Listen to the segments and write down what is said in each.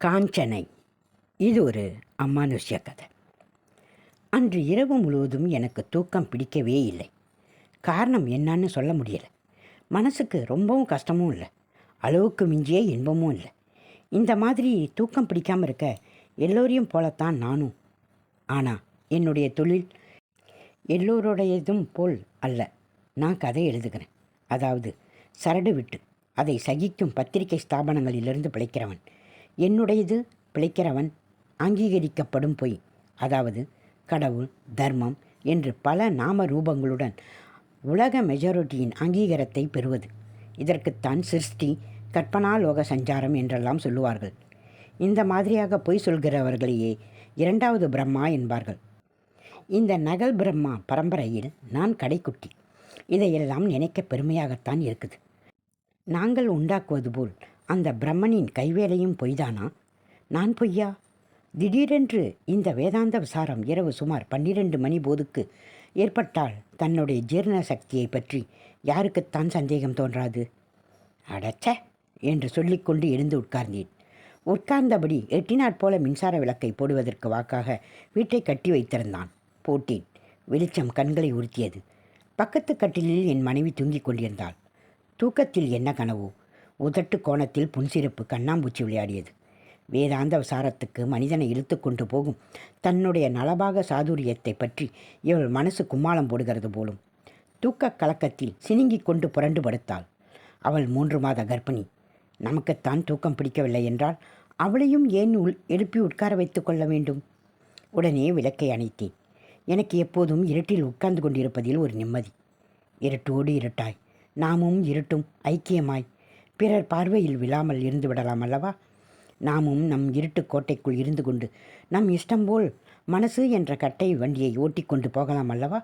காஞ்சனை. இது ஒரு அமானுஷ்ய கதை. அன்று இரவு முழுவதும் எனக்கு தூக்கம் பிடிக்கவே இல்லை. காரணம் என்னன்னு சொல்ல முடியலை. மனசுக்கு ரொம்பவும் கஷ்டமும் இல்லை. அளவுக்கு மிஞ்சிய இன்பமும் இல்லை. இந்த மாதிரி தூக்கம் பிடிக்காமல் இருக்க எல்லோரையும் போலத்தான் நானும். ஆனால் என்னுடைய தொழில் எல்லோருடையதும் போல் அல்ல. நான் கதை எழுதுகிறேன். அதாவது சரடு விட்டு அதை சகிக்கும் பத்திரிகை ஸ்தாபனங்களிலிருந்து பிழைக்கிறவன். என்னுடையது? பிழைக்கிறவன் அங்கீகரிக்கப்படும் பொய். அதாவது கடவுள் தர்மம் என்று பல நாம ரூபங்களுடன் உலக மெஜாரிட்டியின் அங்கீகாரத்தை பெறுவது. இதற்குத்தான் சிருஷ்டி கற்பனாலோக சஞ்சாரம் என்றெல்லாம் சொல்லுவார்கள். இந்த மாதிரியாக பொய் சொல்கிறவர்களையே இரண்டாவது பிரம்மா என்பார்கள். இந்த நகல் பிரம்மா பரம்பரையில் நான் கடைக்குட்டி. இதையெல்லாம் நினைக்க பெருமையாகத்தான் இருக்குது. நாங்கள் உண்டாக்குவது போல் அந்த பிரம்மனின் கைவேலையும் பொய்தானா? நான் பொய்யா? திடீரென்று இந்த வேதாந்த விசாரம் இரவு சுமார் பன்னிரண்டு மணி போதுக்கு ஏற்பட்டால் தன்னுடைய ஜீரண சக்தியை பற்றி யாருக்குத்தான் சந்தேகம் தோன்றாது? அடச்ச! என்று சொல்லிக்கொண்டு எழுந்து உட்கார்ந்தேன். உட்கார்ந்தபடி எட்டினாற் போல மின்சார விளக்கை போடுவதற்கு வாக்காக வீட்டை கட்டி வைத்திருந்தான். போட்டேன். வெளிச்சம் கண்களை உறுத்தியது. பக்கத்து கட்டிலில் என் மனைவி தூங்கிக் கொண்டிருந்தாள். தூக்கத்தில் என்ன கனவோ? உதட்டு கோணத்தில் புன்சிறப்பு கண்ணாம்பூச்சி விளையாடியது. வேதாந்த விசாரத்துக்கு மனிதனை இழுத்து கொண்டு போகும் தன்னுடைய நலபாக சாதுரியத்தை பற்றி இவள் மனசு கும்மாளம் போடுகிறது போலும். தூக்கக் கலக்கத்தில் சினுங்கிக் கொண்டு புரண்டு படுத்தாள். அவள் மூன்று மாத கர்ப்பிணி. நமக்குத்தான் தூக்கம் பிடிக்கவில்லை என்றால் அவளையும் ஏன் உள் எழுப்பி உட்கார வைத்துக் கொள்ள வேண்டும்? உடனே விளக்கை அணைத்தேன். எனக்கு எப்போதும் இருட்டில் உட்கார்ந்து கொண்டிருப்பதில் ஒரு நிம்மதி. இருட்டோடு இருட்டாய். நாமும் இருட்டும் ஐக்கியமாய். பிறர் பார்வையில் விழாமல் இருந்து விடலாம் அல்லவா? நாமும் நம் இருட்டு கோட்டைக்குள் இருந்து கொண்டு நம் இஷ்டம் போல் மனசு என்ற கட்டை வண்டியை ஓட்டிக்கொண்டு போகலாம் அல்லவா?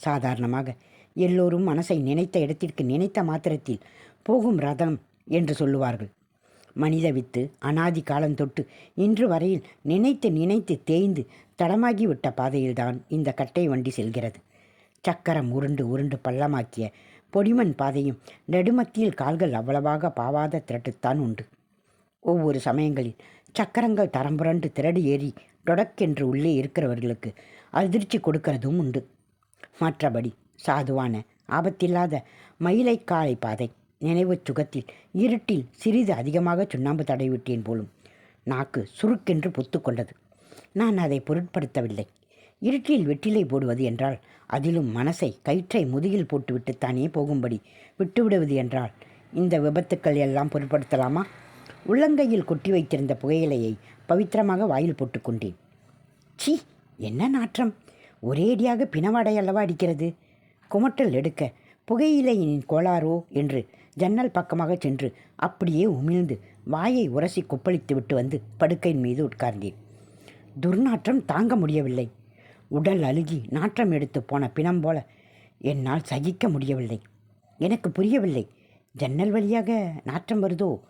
சாதாரணமாக எல்லோரும் மனசை நினைத்த இடத்திற்கு நினைத்த மாத்திரத்தில் போகும் ரதம் என்று சொல்லுவார்கள். மனித வித்து அனாதி காலம் தொட்டு இன்று வரையில் நினைத்து நினைத்து தேய்ந்து தடமாகிவிட்ட பாதையில்தான் இந்த கட்டை வண்டி செல்கிறது. சக்கரம் உருண்டு உருண்டு பள்ளமாக்கிய பொடிமண் பாதையும் நெடுமத்தியில் கால்கள் அவ்வளவாக பாவாத திரட்டுத்தான் உண்டு. ஒவ்வொரு சமயங்களில் சக்கரங்கள் தரம்புரண்டு திரடு ஏறி டொடக்கென்று உள்ளே இருக்கிறவர்களுக்கு அதிர்ச்சி கொடுக்கிறதும் உண்டு. மற்றபடி சாதுவான ஆபத்தில்லாத மயிலைக்காலை பாதை நினைவுச் சுகத்தில் இருட்டில் சிறிது அதிகமாக சுண்ணாம்பு தடைவிட்டேன் போலும் நாக்கு சுருக்கென்று புத்துக்கொண்டது நான் அதை பொருட்படுத்தவில்லை. இருட்டில் வெற்றிலை போடுவது என்றால் அதிலும் மனசை கயிற்றை முதுகில் போட்டுவிட்டு தானே போகும்படி விட்டுவிடுவது என்றால் இந்த விபத்துக்கள் எல்லாம் பொருட்படுத்தலாமா? உள்ளங்கையில் கொட்டி வைத்திருந்த புகையிலையை பவித்திரமாக வாயில் போட்டுக்கொண்டேன் சி என்ன நாற்றம்? ஒரேடியாக பிணவாடை அல்லவா அடிக்கிறது? குமட்டல் எடுக்க புகையிலையின் கோளாரோ என்று ஜன்னல் பக்கமாக சென்று அப்படியே உமிழ்ந்து வாயை உரசி கொப்பளித்து விட்டு வந்து படுக்கையின் மீது உட்கார்ந்தேன். துர்நாற்றம் தாங்க முடியவில்லை. உடல் அழுகி நாற்றம் எடுத்து போன பிணம் போல என்னால் சகிக்க முடியவில்லை. எனக்கு புரியவில்லை. ஜன்னல் வழியாக நாற்றம் வருதோ?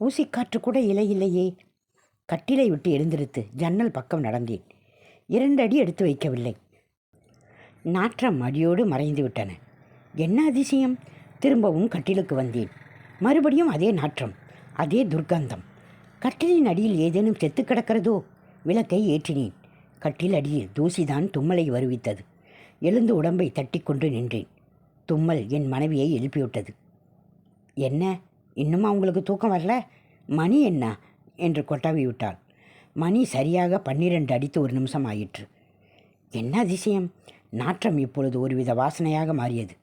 ஊசிக்காற்று கூட இலை இல்லையே. கட்டிலை விட்டு எழுந்திருத்து ஜன்னல் பக்கம் நடந்தேன். இரண்டு அடி எடுத்து வைக்கவில்லை. நாற்றம் அடியோடு மறைந்து விட்டன. என்ன அதிசயம்? திரும்பவும் கட்டிலுக்கு வந்தேன். மறுபடியும் அதே நாற்றம் அதே துர்க்கந்தம். கட்டிலின் அடியில் ஏதேனும் செத்து கிடக்கிறதோ? விளக்கை ஏற்றினேன். கட்டில் அடியில் தூசிதான் தும்மலை வருவித்தது. எழுந்து உடம்பை தட்டிக்கொண்டு நின்றேன். தும்மல் என் மனைவியை எழுப்பிவிட்டது. என்ன? இன்னுமா உங்களுக்கு தூக்கம் வரல? மணி என்ன? என்று கொட்டாவி விட்டாள். மணி சரியாக பன்னிரண்டு அடித்து ஒரு நிமிஷம் ஆயிற்று. என்ன அதிசயம்? நாற்றம் இப்பொழுது ஒருவித வாசனையாக மாறியது.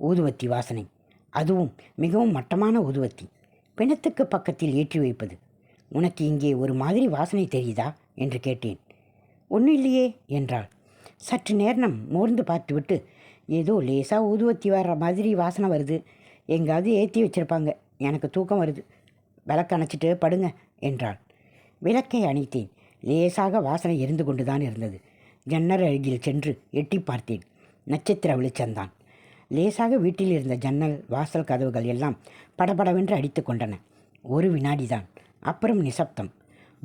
ஊதுவத்தி வாசனை. அதுவும் மிகவும் மட்டமான ஊதுவத்தி. பிணத்துக்கு பக்கத்தில் ஏற்றி வைப்பது. உனக்கு இங்கே ஒரு மாதிரி வாசனை தெரியுதா? என்று கேட்டேன். ஒன்றும் இல்லையே என்றாள். சற்று நேரம் மோர்ந்து பார்த்துவிட்டு ஏதோ லேசாக ஊதுவத்தி வர்ற மாதிரி வாசனை வருது. எங்காவது ஏற்றி வச்சிருப்பாங்க. எனக்கு தூக்கம் வருது. விளக்கு அணைச்சிட்டு படுங்க என்றாள். விளக்கை அணைத்தேன். லேசாக வாசனை எரிந்து கொண்டுதான் இருந்தது. ஜன்னல் அருகில் சென்று எட்டி பார்த்தேன். நட்சத்திர வெளிச்சந்தான் லேசாக வீட்டில் இருந்த ஜன்னல் வாசல் கதவுகள் எல்லாம் படபடவென்று அடித்து கொண்டன. ஒரு வினாடிதான். அப்புறம் நிசப்தம்.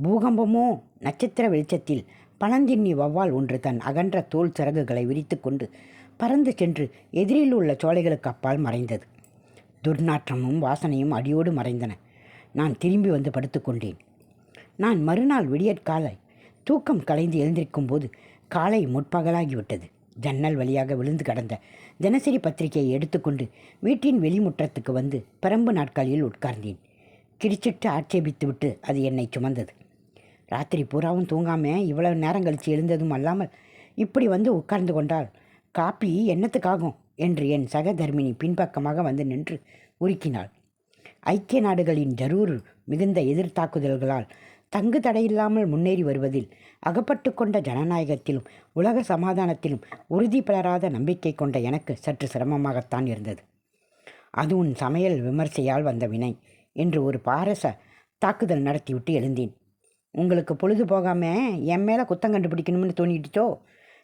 பூகம்பமோ? நட்சத்திர வெளிச்சத்தில் பழந்தின்னி வௌவால் ஒன்று தன் அகன்ற தோல் சிறகுகளை விரித்து கொண்டு பறந்து சென்று எதிரில் உள்ள சோலைகளுக்கு அப்பால் மறைந்தது. துர்நாற்றமும் வாசனையும் அடியோடு மறைந்தன. நான் திரும்பி வந்து படுத்துக்கொண்டேன் நான் மறுநாள் விடியற்காலை தூக்கம் கலைந்து எழுந்திருக்கும் போது காலை முற்பகலாகிவிட்டது. ஜன்னல் வழியாக விழுந்து கடந்த தினசரி பத்திரிகையை எடுத்துக்கொண்டு வீட்டின் வெளிமுற்றத்துக்கு வந்து பெரம்பு நாட்காலியில் உட்கார்ந்தேன். கிரிச்சிட்டு ஆட்சேபித்துவிட்டு அது என்னை சுமந்தது. ராத்திரி பூராவும் தூங்காமல் இவ்வளவு நேரம் கழித்து எழுந்ததும் அல்லாமல் இப்படி வந்து உட்கார்ந்து கொண்டால் காப்பி என்னத்துக்காகும்? என்று என் சக தர்மினி பின்பக்கமாக வந்து நின்று உருக்கினாள். ஐக்கிய நாடுகளின் ஜரூர் மிகுந்த எதிர்த்தாக்குதல்களால் தங்கு தடையில்லாமல் முன்னேறி வருவதில் அகப்பட்டு கொண்ட ஜனநாயகத்திலும் உலக சமாதானத்திலும் உறுதி பெறாத நம்பிக்கை கொண்ட எனக்கு சற்று சிரமமாகத்தான் இருந்தது. அது உன் சமையல் விமர்சையால் வந்த வினை என்று ஒரு பாரச தாக்குதல் நடத்திவிட்டு எழுந்தேன். உங்களுக்கு பொழுது போகாமல் என் மேலே குத்தம் கண்டுபிடிக்கணும்னு தோணிட்டுச்சோ?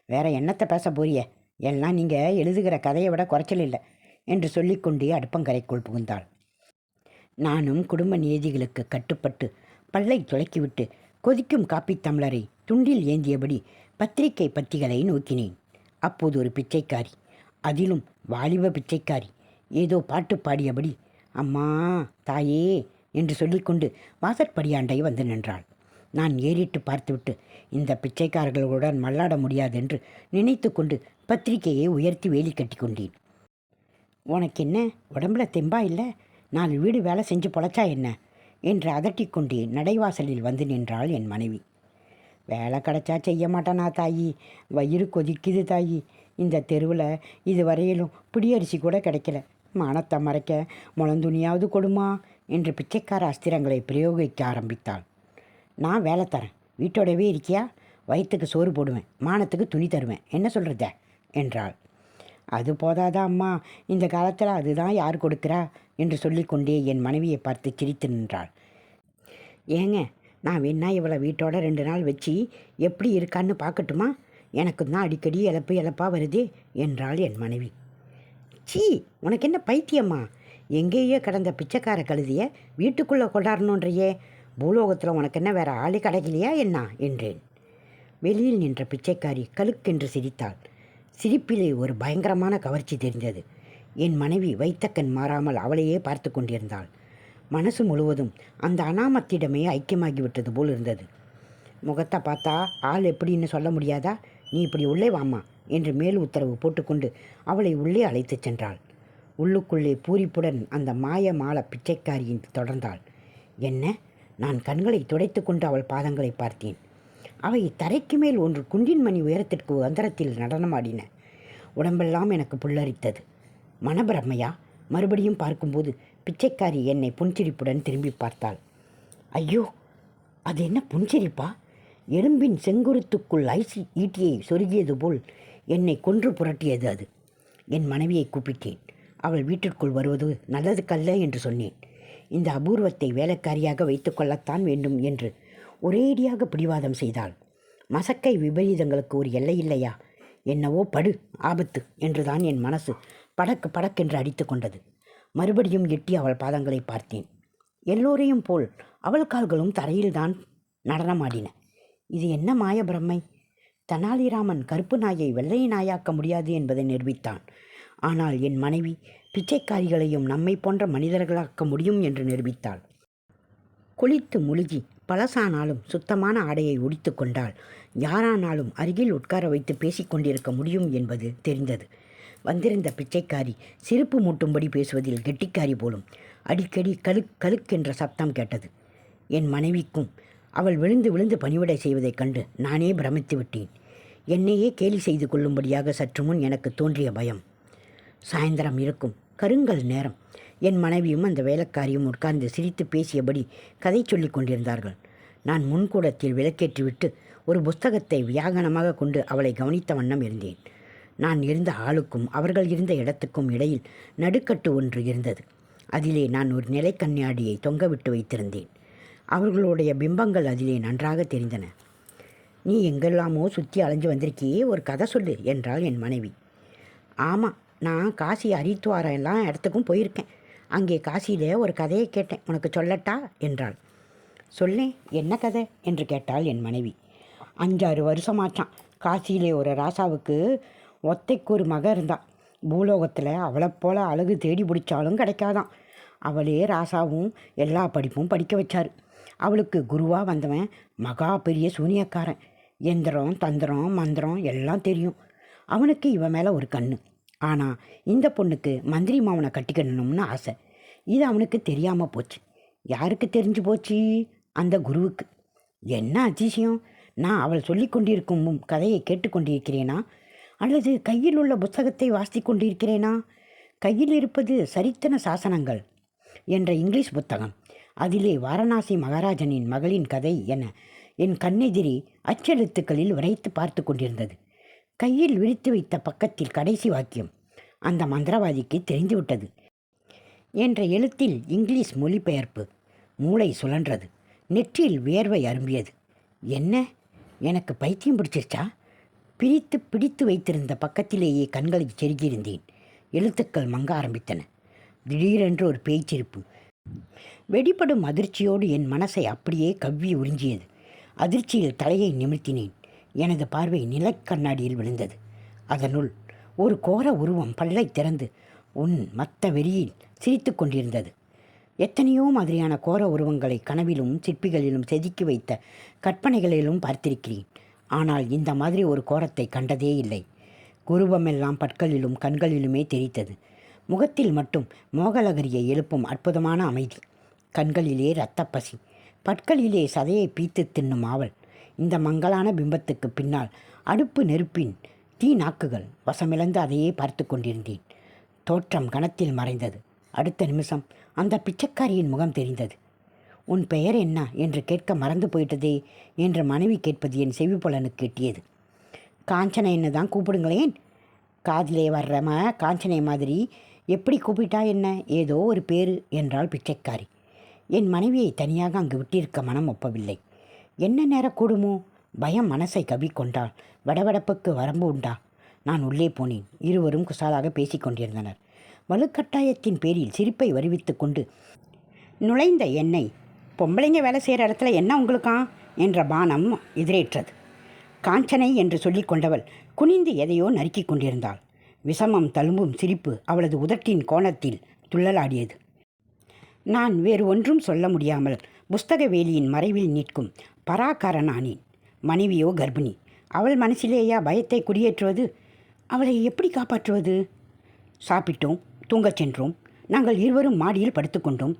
வேற என்னத்தை பேச போறிய? எல்லாம் நீங்கள் எழுதுகிற கதையை விட குறைச்சல் இல்லை என்று சொல்லிக்கொண்டே அடுப்பங்கரைக்குள் புகுந்தாள். நானும் குடும்ப நியதிகளுக்கு கட்டுப்பட்டு பல்லை துளக்கிவிட்டு கொதிக்கும் காப்பி தமிழரை துண்டில் ஏந்தியபடி பத்திரிகை பத்திகளை நோக்கினேன். அப்போது ஒரு பிச்சைக்காரி அதிலும் வாலிப பிச்சைக்காரி ஏதோ பாட்டு பாடியபடி அம்மா தாயே என்று சொல்லிக்கொண்டு வாசற்படியாண்டை வந்து நின்றாள். நான் ஏறிட்டு பார்த்துவிட்டு இந்த பிச்சைக்காரர்களுடன் மல்லாட முடியாதென்று நினைத்து கொண்டு பத்திரிகையை உயர்த்தி வேலி கட்டி கொண்டேன். உனக்கு என்ன? உடம்புல தெம்பா இல்லை? நாலு வீடு வேலை செஞ்சு பொழைச்சா என்ன? என்று அதட்டிக்கொண்டே நடைவாசலில் வந்து நின்றாள் என் மனைவி. வேலை கிடைச்சா செய்ய மாட்டேனா தாயி? வயிறு கொதிக்குது தாயி. இந்த தெருவில் இதுவரையிலும் பிடியரிசி கூட கிடைக்கல. மானத்தை மறைக்க முளந்துணியாவது கொடுமா? என்று பிச்சைக்கார அஸ்திரங்களை பிரயோகிக்க ஆரம்பித்தாள். நான் வேலை தரேன். வீட்டோடவே இருக்கியா? வயிற்றுக்கு சோறு போடுவேன். மானத்துக்கு துணி தருவேன். என்ன சொல்கிறத என்றாள். அது போதாதா அம்மா? இந்த காலத்தில் அதுதான் யார் கொடுக்கிறா? என்று சொல்லிக்கொண்டே என் மனைவியை பார்த்து சிரித்து நின்றாள். ஏங்க நான் வேணா இவளை வீட்டோட ரெண்டு நாள் வச்சு எப்படி இருக்கான்னு பார்க்கட்டுமா? எனக்கு தான் அடிக்கடி இழப்பு இழப்பாக வருதே என்றாள் என் மனைவி. சீ உனக்கு என்ன பைத்தியம்மா? எங்கேயோ கடந்த பிச்சைக்கார கழுதிய வீட்டுக்குள்ளே கொண்டாடணுன்றையே. பூலோகத்தில் உனக்கு என்ன வேற ஆளு கிடைக்கலையா என்ன? என்றேன். வெளியில் நின்ற பிச்சைக்காரி கலுக்கென்று சிரித்தாள். சிரிப்பிலே ஒரு பயங்கரமான கவர்ச்சி தெரிந்தது. என் மனைவி வைத்தக்கண் மாறாமல் அவளையே பார்த்து கொண்டிருந்தாள். மனசு முழுவதும் அந்த அனாமத்திடமே ஐக்கியமாகிவிட்டது போல் இருந்தது. முகத்தை பார்த்தா ஆள் எப்படின்னு சொல்ல முடியாதா? நீ இப்படி உள்ளே வாமா என்று மேல் உத்தரவு போட்டுக்கொண்டு அவளை உள்ளே அழைத்துச் சென்றாள். உள்ளுக்குள்ளே பூரிப்புடன் அந்த மாய மால பிச்சைக்காரியின் தொடர்ந்தாள். என்ன? நான் கண்களை துடைத்து கொண்டு அவள் பாதங்களை பார்த்தேன். அவை தரைக்கு மேல் ஒன்று குண்டின் மணி உயரத்திற்கு அந்தரத்தில் நடனமாடின உடம்பெல்லாம் எனக்கு புல்லரித்தது. மனபிரமையா மறுபடியும் பார்க்கும்போது பிச்சைக்காரி என்னை புன்சிரிப்புடன் திரும்பி பார்த்தாள். ஐயோ அது என்ன புன்சிரிப்பா? எறும்பின் செங்குருத்துக்குள் ஐசி ஈட்டியை சொருகியது போல் என்னை கொன்று புரட்டியது அது. என் மனைவியை கூப்பிட்டேன். அவள் வீட்டிற்குள் வருவது நல்லதுக்கல்ல என்று சொன்னேன். இந்த அபூர்வத்தை வேலைக்காரியாக வைத்துக்கொள்ளத்தான் வேண்டும் என்று ஒரேடியாக பிடிவாதம் செய்தாள். மசக்கை விபரீதங்களுக்கு ஒரு எல்லை இல்லையா? என்னவோ படு ஆபத்து என்றுதான் என் மனசு படக்கு படக்கென்று அடித்து கொண்டது. மறுபடியும் எட்டி அவள் பாதங்களை பார்த்தேன். எல்லோரையும் போல் அவள் கால்களும் தரையில்தான் நடனமாடின. இது என்ன மாய பிரம்மை? தெனாலிராமன் கருப்பு நாயை வெள்ளை நாயாக்க முடியாது என்பதை நிரூபித்தான். ஆனால் என் மனைவி பிச்சைக்காரிகளையும் நம்மை போன்ற மனிதர்களாக்க முடியும் என்று நிரூபித்தாள். குளித்து முழுகி பழசானாலும் சுத்தமான ஆடையை உடித்து கொண்டால் யாரானாலும் அருகில் உட்கார வைத்து பேசிக்கொண்டிருக்க முடியும் என்பது தெரிந்தது. வந்திருந்த பிச்சைக்காரி சிரிப்பு மூட்டும்படி பேசுவதில் கெட்டிக்காரி போலும் அடிக்கடி கலுக் கலுக் என்ற சப்தம் கேட்டது. என் மனைவிக்கும் அவள் விழுந்து விழுந்து பணிவிடை செய்வதைக் கண்டு நானே பிரமித்து விட்டேன். என்னையே கேலி செய்து கொள்ளும்படியாக சற்று முன் எனக்கு தோன்றிய பயம். சாயந்தரம் இருக்கும். கருங்கல் நேரம். என் மனைவியும் அந்த வேலைக்காரியும் உட்கார்ந்து சிரித்து பேசியபடி கதை சொல்லிக் கொண்டிருந்தார்கள். நான் முன்கூடத்தில் விளக்கேற்றிவிட்டு ஒரு புஸ்தகத்தை வியாகனமாக கொண்டு அவளை கவனித்த வண்ணம் இருந்தேன். நான் இருந்த ஆளுக்கும் அவர்கள் இருந்த இடத்துக்கும் இடையில் நடுக்கட்டு ஒன்று இருந்தது. அதிலே நான் ஒரு நிலை கண்ணியாடியை தொங்கவிட்டு வைத்திருந்தேன். அவர்களுடைய பிம்பங்கள் அதிலே நன்றாக தெரிந்தன. நீ எங்கெல்லாமோ சுற்றி அலைஞ்சு வந்திருக்கியே ஒரு கதை சொல்லு என்றாள் என் மனைவி. ஆமாம் நான் காசி ஹரித்வாரம் எல்லாம் இடத்துக்கும் போயிருக்கேன். அங்கே காசியில் ஒரு கதையை கேட்டேன். உனக்கு சொல்லட்டா? என்றாள். சொல்லேன் என்ன கதை? என்று கேட்டாள் என் மனைவி. அஞ்சாறு வருஷமாச்சான் காசியிலே ஒரு ராசாவுக்கு ஒத்தைக்கு ஒரு மக இருந்தா. பூலோகத்தில் அவளை போல அழகு தேடி பிடிச்சாலும் கிடைக்காதான் அவளே ராசாவும் எல்லா படிப்பும் படிக்க வச்சார். அவளுக்கு குருவாக வந்தவன் மகா பெரிய சூனியக்காரன். எந்திரம் தந்திரம் மந்திரம் எல்லாம் தெரியும். அவனுக்கு இவன் மேலே ஒரு கண்ணு. ஆனால் இந்த பொண்ணுக்கு மந்திரி மாவனை கட்டிக்கணும்னு ஆசை. இது அவனுக்கு தெரியாமல் போச்சு. யாருக்கு தெரிஞ்சு போச்சு? அந்த குருவுக்கு. என்ன அதிசயம்? நான் அவள் சொல்லிக் கொண்டிருக்கும் கதையை கேட்டுக்கொண்டிருக்கிறேனா அல்லது கையில் உள்ள புத்தகத்தை வாசித்து கொண்டிருக்கிறேனா? கையில் இருப்பது சரித்தன சாசனங்கள் என்ற இங்கிலீஷ் புத்தகம். அதிலே வாரணாசி மகாராஜனின் மகளின் கதை என என் கண்ணெதிரி அச்செழுத்துக்களில் வரைத்து பார்த்து கொண்டிருந்தது. கையில் விரித்து வைத்த பக்கத்தில் கடைசி வாக்கியம். அந்த மந்திரவாதிக்கு தெரிந்துவிட்டது. என்ற எழுத்தில் இங்கிலீஷ் மொழிபெயர்ப்பு. மூளை சுழன்றது. நெற்றியில் வேர்வை அரும்பியது. என்ன? எனக்கு பைத்தியம் பிடிச்சிருச்சா? பிரித்து பிடித்து வைத்திருந்த பக்கத்திலேயே கண்களை செருகியிருந்தேன். எழுத்துக்கள் மங்க ஆரம்பித்தன. திடீரென்று ஒரு பேய்ச்சிருப்பு. வெடிப்படும் அதிர்ச்சியோடு என் மனசை அப்படியே கவ்வி உறிஞ்சியது அதிர்ச்சியில் தலையை நிமிர்த்தினேன். எனது பார்வை நிலக்கண்ணாடியில் விழுந்தது. அதனுள் ஒரு கோர உருவம் பல்லை திறந்து உன் மத்த வெறியில் சிரித்து கொண்டிருந்தது. எத்தனையோ மாதிரியான கோர உருவங்களை கனவிலும் சிற்பிகளிலும் செதுக்கி வைத்த கற்பனைகளிலும் பார்த்திருக்கிறேன். ஆனால் இந்த மாதிரி ஒரு கோரத்தை கண்டதே இல்லை. குருவமெல்லாம் பற்களிலும் கண்களிலுமே தெரித்தது. முகத்தில் மட்டும் மோகலகரியை எழுப்பும் அற்புதமான அமைதி. கண்களிலே இரத்தப்பசி. பற்களிலே சதையை பீத்து தின்னும் ஆவல். இந்த மங்கலான பிம்பத்துக்கு பின்னால் அடுப்பு நெருப்பின் தீ நாக்குகள் வசமிழந்து அதையே பார்த்து கொண்டிருந்தேன். தோற்றம் கணத்தில் மறைந்தது. அடுத்த நிமிஷம் அந்த பிச்சைக்காரியின் முகம் தெரிந்தது. உன் பெயர் என்ன என்று கேட்க மறந்து போயிட்டதே என்று மனைவி கேட்பது என் செவிப்புலனுக்கு எட்டியது காஞ்சனை என்ன தான் கூப்பிடுங்களேன்? காதிலே வர்றம காஞ்சனை மாதிரி எப்படி கூப்பிட்டா என்ன? ஏதோ ஒரு பேர் என்றாள் பிச்சைக்காரி. என் மனைவியை தனியாக அங்கு விட்டிருக்க மனம் ஒப்பவில்லை. என்ன நேரம் கூடுமோ? பயம் மனசை கவி கொண்டால் வடவடப்புக்கு வரம்பு உண்டா? நான் உள்ளே போனேன். இருவரும் குசாலாக பேசிக்கொண்டிருந்தனர் வலுக்கட்டாயத்தின் பேரில் சிரிப்பை வருவித்து கொண்டு நுழைந்த என்னை? பொம்பளைங்க வேலை செய்கிற இடத்துல என்ன உங்களுக்கா? என்ற பானம் எதிரேற்றது. காஞ்சனை என்று சொல்லி கொண்டவள் குனிந்து எதையோ நறுக்கி கொண்டிருந்தாள். விஷமம் தழும்பும் சிரிப்பு அவளது உதட்டின் கோணத்தில் துள்ளலாடியது. நான் வேறு ஒன்றும் சொல்ல முடியாமல் புஸ்தக வேலியின் மறைவில் நிற்கும் பராக்காரனானேன். மனைவியோ கர்ப்பிணி. அவள் மனசிலேயா பயத்தை குடியேற்றுவது? அவளை எப்படி காப்பாற்றுவது? சாப்பிட்டோம் தூங்கச் சென்றோம். நாங்கள் இருவரும் மாடியில் படுத்துக்கொண்டோம்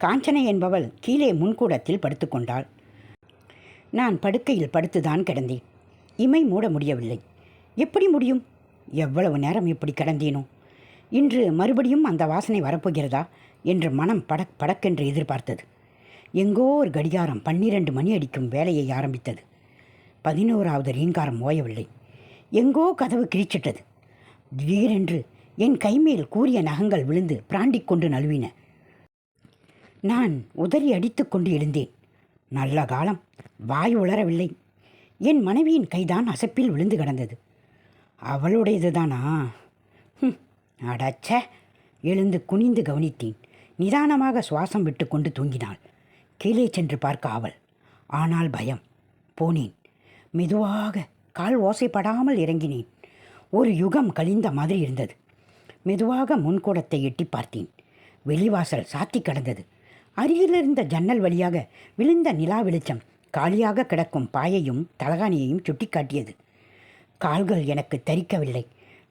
காஞ்சனை என்பவள் கீழே முன்கூடத்தில் படுத்துக்கொண்டாள் நான் படுக்கையில் படுத்துதான் கிடந்தேன். இமை மூட முடியவில்லை. எப்படி முடியும்? எவ்வளவு நேரம் இப்படி கிடந்தேனோ? இன்று மறுபடியும் அந்த வாசனை வரப்போகிறதா? என்று மனம் படக் படக்கென்று எதிர்பார்த்தது. எங்கோ ஒரு கடிகாரம் பன்னிரண்டு மணி அடிக்கும் வேலையை ஆரம்பித்தது. பதினோராவது ரீங்காரம் ஓயவில்லை. எங்கோ கதவு கிழிச்சிட்டது. திடீரென்று என் கைமேல் கூறிய நகங்கள் விழுந்து பிராண்டிக் கொண்டு நழுவின. நான் உதறி அடித்து கொண்டு எழுந்தேன். நல்ல காலம். வாய் உளரவில்லை. என் மனைவியின் கைதான் அசப்பில் விழுந்து கிடந்தது. அவளுடையது தானா அடச்ச. எழுந்து குனிந்து கவனித்தேன். நிதானமாக சுவாசம் விட்டு கொண்டு தூங்கினாள். கீழே சென்று பார்க்க ஆவல் ஆனால் பயம். போனேன். மெதுவாக கால் ஓசைப்படாமல் இறங்கினேன். ஒரு யுகம் கழிந்த மாதிரி இருந்தது. மெதுவாக முன்கூடத்தை எட்டி பார்த்தேன். வெளிவாசல் சாத்தி கடந்தது. அருகிலிருந்த ஜன்னல் வழியாக விழுந்த நிலா வெளிச்சம் காலியாக கிடக்கும் பாயையும் தலகாணியையும் சுட்டிக்காட்டியது. கால்கள் எனக்கு தரிக்கவில்லை.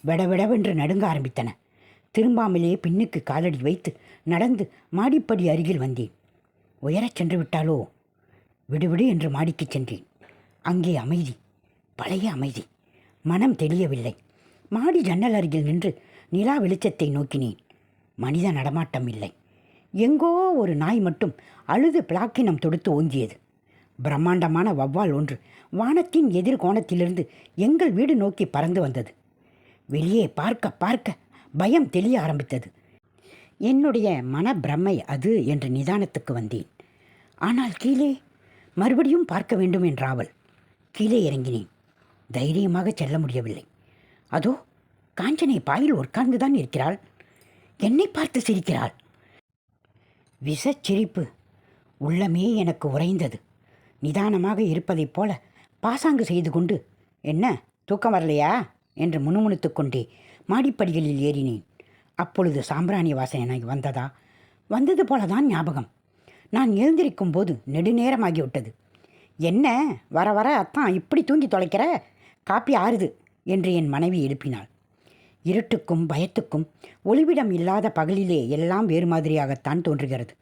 விடவிடவென்று நடுங்க ஆரம்பித்தன. திரும்பாமலே பின்னுக்கு காலடி வைத்து நடந்து மாடிப்படி அருகில் வந்தேன். உயரச் சென்று விட்டாலோ? விடுவிடு என்று மாடிக்குச் சென்றேன். அங்கே அமைதி பழைய அமைதி. மனம் தெளியவில்லை. மாடி ஜன்னல் அருகில் நின்று நிலா வெளிச்சத்தை நோக்கினேன். மனித நடமாட்டம் இல்லை. எங்கோ ஒரு நாய் மட்டும் அழுது பிளாக்கினம் தொடுத்து ஓங்கியது. பிரம்மாண்டமான வவ்வால் ஒன்று வானத்தின் எதிர் கோணத்திலிருந்து எங்கள் வீடு நோக்கி பறந்து வந்தது. வெளியே பார்க்க பார்க்க பயம் தெளிய ஆரம்பித்தது. என்னுடைய மன பிரம்மை அது என்ற நிதானத்துக்கு வந்தேன். ஆனால் கீழே மறுபடியும் பார்க்க வேண்டும் என்றாவள். கீழே இறங்கினேன். தைரியமாக செல்ல முடியவில்லை. அதோ காஞ்சனை பாயில் உட்கார்ந்துதான் இருக்கிறாள். என்னை பார்த்து சிரிக்கிறாள். விஷச்சிரிப்பு உள்ளமே எனக்கு உறைந்தது. நிதானமாக இருப்பதைப் போல பாசாங்கு செய்து கொண்டு என்ன தூக்கம் வரலையா? என்று முணுமுணுத்து கொண்டே மாடிப்படிகளில் ஏறினேன். அப்பொழுது சாம்பிராணி வாசனை வந்ததா? வந்தது போல தான் ஞாபகம். நான் எழுந்திருக்கும் போது நெடுநேரமாகிவிட்டது. என்ன? வர வர அத்தான் இப்படி தூங்கி தொலைக்கிற? காப்பி ஆறுது என்று என் மனைவி எழுப்பினாள். இருட்டுக்கும் பயத்துக்கும் ஒளிவிடம் இல்லாத பகலிலே எல்லாம் வேறு மாதிரியாகத்தான் தோன்றுகிறது.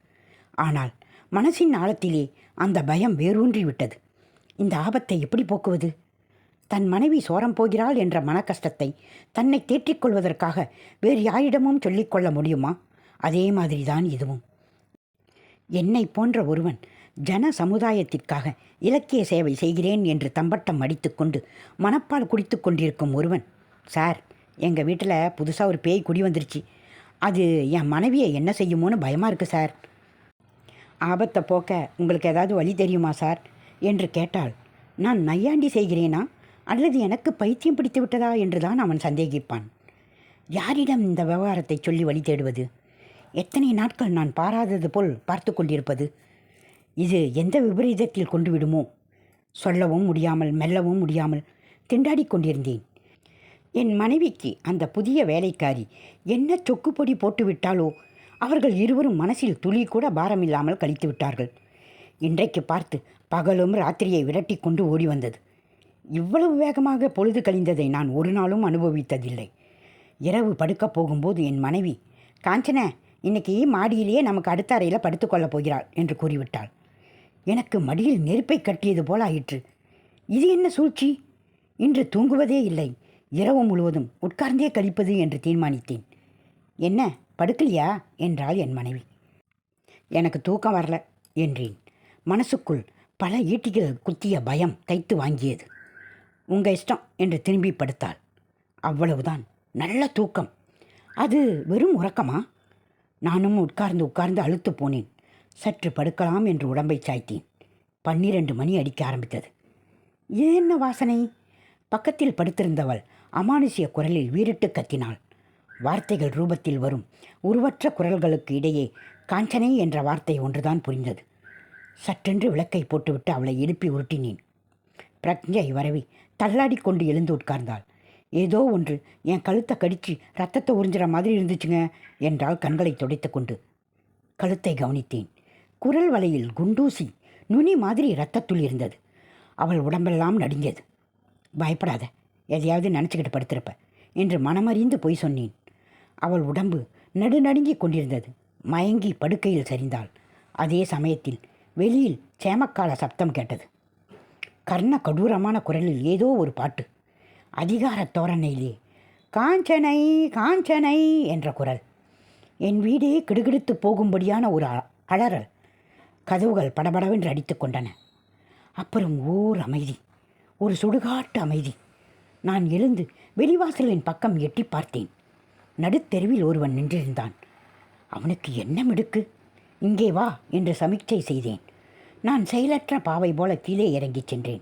ஆனால் மனசின் ஆழத்திலே அந்த பயம் வேரூன்றி விட்டது இந்த ஆபத்தை எப்படி போக்குவது? தன் மனைவி சோரம் போகிறாள் என்ற மனக்கஷ்டத்தை தன்னை தேற்றிக் கொள்வதற்காக வேறு யாரிடமும் சொல்லிக்கொள்ள முடியுமா? அதே மாதிரிதான் இதுவும். என்னை போன்ற ஒருவன் ஜன சமுதாயத்திற்காக இலக்கிய சேவை செய்கிறேன் என்று தம்பட்டம் அடித்துக்கொண்டு மனப்பால் குடித்து கொண்டிருக்கும் ஒருவன் சார் எங்கள் வீட்டில் புதுசாக ஒரு பேய் குடி வந்துருச்சு. அது என் மனைவியை என்ன செய்யுமோன்னு பயமாக இருக்குது சார். ஆபத்தை போக்க உங்களுக்கு ஏதாவது வழி தெரியுமா சார்? என்று கேட்டால் நான் நையாண்டி செய்கிறேனா? அல்லது எனக்கு பைத்தியம் பிடித்து விட்டதா என்று தான் அவன் சந்தேகிப்பான். யாரிடம் இந்த விவகாரத்தை சொல்லி வழி தேடுவது? எத்தனை நாட்கள் நான் பாராதது போல் பார்த்து கொண்டிருப்பது? இது எந்த விபரீதத்தில் கொண்டு விடுமோ? சொல்லவும் முடியாமல் மெல்லவும் முடியாமல் திண்டாடிக் கொண்டிருந்தேன். என் மனைவிக்கு அந்த புதிய வேலைக்காரி என்ன சொக்குப்பொடி போட்டுவிட்டாலோ அவர்கள் இருவரும் மனசில் துளி கூட பாரமில்லாமல் கழித்து விட்டார்கள். இன்றைக்கு பார்த்து பகலும் ராத்திரியை விரட்டி கொண்டு ஓடி வந்தது. இவ்வளவு வேகமாக பொழுது கழிந்ததை நான் ஒரு நாளும் அனுபவித்ததில்லை. இரவு படுக்கப் போகும்போது என் மனைவி காஞ்சன இன்னைக்கு மாடியிலேயே நமக்கு அடுத்த அறையில் படுத்துக்கொள்ளப் போகிறாள் என்று கூறிவிட்டாள். எனக்கு மடியில் நெருப்பை கட்டியது போல ஆயிற்று. இது என்ன சூழ்ச்சி? இன்று தூங்குவதே இல்லை. இரவு முழுவதும் உட்கார்ந்தே கழிப்பது என்று தீர்மானித்தேன். என்ன படுக்கலையா? என்றாள் என் மனைவி. எனக்கு தூக்கம் வரல என்றேன். மனசுக்குள் பல ஈட்டிகள் குத்திய பயம் தைத்து வாங்கியது. உங்கள் இஷ்டம் என்று திரும்பி படுத்தாள். அவ்வளவுதான். நல்ல தூக்கம். அது வெறும் உறக்கமா? நானும் உட்கார்ந்து உட்கார்ந்து அழுத்து போனேன். சற்று படுக்கலாம் என்று உடம்பை சாய்த்தேன். பன்னிரண்டு மணி அடிக்க ஆரம்பித்தது. என்ன வாசனை? பக்கத்தில் படுத்திருந்தவள் அமானுஷ்ய குரலில் வீறிட்டு கத்தினாள். வார்த்தைகள் ரூபத்தில் வரும். உருவற்ற குரல்களுக்கு இடையே காஞ்சனை என்ற வார்த்தை ஒன்றுதான் புரிந்தது. சற்றென்று விளக்கை போட்டுவிட்டு அவளை எழுப்பி உருட்டினேன். பிரக்ஞை வரவி தள்ளாடி கொண்டு எழுந்து உட்கார்ந்தாள். ஏதோ ஒன்று என் கழுத்தை கடிச்சு ரத்தத்தை உறிஞ்சிற மாதிரி இருந்துச்சுங்க என்றால் கண்களை துடைத்து கொண்டு. கழுத்தை கவனித்தேன். குரல் வலையில் குண்டூசி நுனி மாதிரி ரத்தத்துள் இருந்தது. அவள் உடம்பெல்லாம் நடுங்கியது. பயப்படாத எதையாவது நினச்சிக்கிட்டு படுத்திருப்ப என்று மனமறிந்து பொய் சொன்னேன். அவள் உடம்பு நடுநடுங்கி கொண்டிருந்தது. மயங்கி படுக்கையில் சரிந்தாள். அதே சமயத்தில் வெளியில் சேமக்கால சப்தம் கேட்டது. கர்ண கடூரமான குரலில் ஏதோ ஒரு பாட்டு. அதிகார தோரணையிலே காஞ்சனை காஞ்சனை என்ற குரல். என் வீடே கிடுகிடுத்து போகும்படியான ஒரு அ- அலறல். கதவுகள் படபடவென்று அடித்து கொண்டன. அப்புறம் ஓர் அமைதி. ஒரு சுடுகாட்டு அமைதி. நான் எழுந்து வெளிவாசலின் பக்கம் எட்டி பார்த்தேன். நடுத்தெருவில் ஒருவன் நின்றிருந்தான். அவனுக்கு என்ன மிடுக்கு? இங்கே வா என்று சமிக்சை செய்தேன். நான் செயலற்ற பாவை போல கீழே இறங்கிச் சென்றேன்.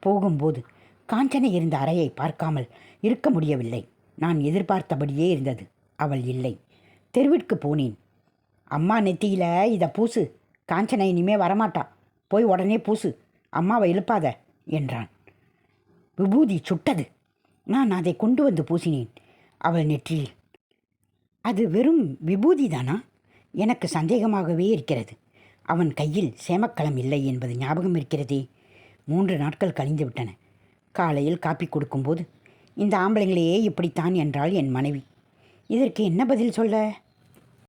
போகும்போது காஞ்சனை இருந்த அறையை பார்க்காமல் இருக்க முடியவில்லை. நான் எதிர்பார்த்தபடியே இருந்தது. அவள் இல்லை. தெருவிற்கு போனேன். அம்மா நெத்தியில் இதை பூசு. காஞ்சனை இனிமே வரமாட்டா. போய் உடனே பூசு. அம்மாவை எழுப்பாத என்றான். விபூதி சுட்டது. நான் அதை கொண்டு வந்து பூசினேன். அவள் நெற்றியில் அது வெறும் விபூதி தானா? எனக்கு சந்தேகமாகவே இருக்கிறது. அவன் கையில் சேமக்கலம் இல்லை என்பது ஞாபகம் இருக்கிறதே. மூன்று நாட்கள் கழிந்து விட்டன காலையில் காப்பி கொடுக்கும்போது இந்த ஆம்பளைங்களையே இப்படித்தான் என்றாள் என் மனைவி. இதற்கு என்ன பதில் சொல்ல?